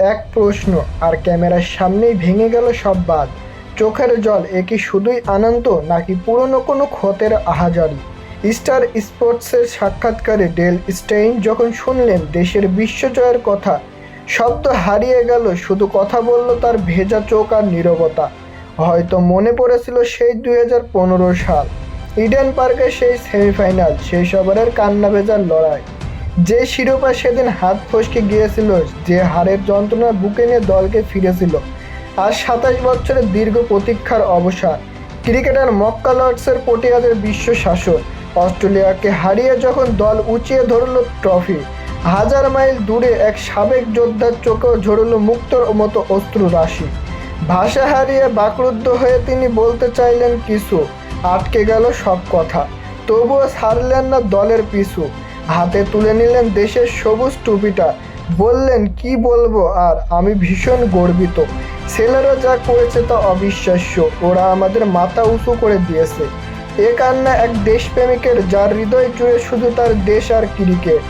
এক প্রশ্ন, আর ক্যামেরার সামনেই ভেঙে গেল সব বাদ। চোখের জল, এ কি শুধুই আনন্দ, নাকি পুরনো কোনো ক্ষতের আহাজারি? স্টার স্পোর্টসের সাক্ষাৎকারে ডেল স্টেইন যখন শুনলেন দেশের বিশ্বজয়ের কথা, শব্দ হারিয়ে গেল, শুধু কথা বলল তার ভেজা চোখ আর নীরবতা। হয়তো মনে পড়েছিল সেই দুই হাজার পনেরো সাল। ইডেন পার্কে সেই সেমিফাইনাল সেই সবারের কান্না ভেজার লড়াই। যে শিরোপা সেদিন হাত ফসকে গিয়েছিল, যে হারের যন্ত্রণা বুকে নিয়ে দলকে ফিরেছিল। আর সাতাশ বছরের দীর্ঘ প্রতীক্ষার অবসান। ক্রিকেটার মক্কা লর্ডসের পটিয়াদের বিশ্ব শাসন। অস্ট্রেলিয়াকে হারিয়ে যখন দল উঁচিয়ে ধরল ট্রফি, হাজার মাইল দূরে এক সাবেক যোদ্ধার চোখেও ঝরল মুক্তর মতো অস্ত্র রাশি। ভাষা হারিয়ে বাকরুদ্ধ হয়ে তিনি বলতে চাইলেন, কিছু। আটকে গেল সব কথা। তবুও ছাড়লেন না দলের পিছু। হাতে তুলে নিলেন দেশের সবুজ টুপিটা। বললেন, কি বলব আর, আমি ভীষণ গর্বিত। ছেলেরা যা করেছে তা অবিশ্বাস্য। ওরা আমাদের মাথা উঁচু করে দিয়েছে। এ কান্না এক দেশপ্রেমিকের, যার হৃদয় জুড়ে শুধু তার দেশ আর ক্রিকেট।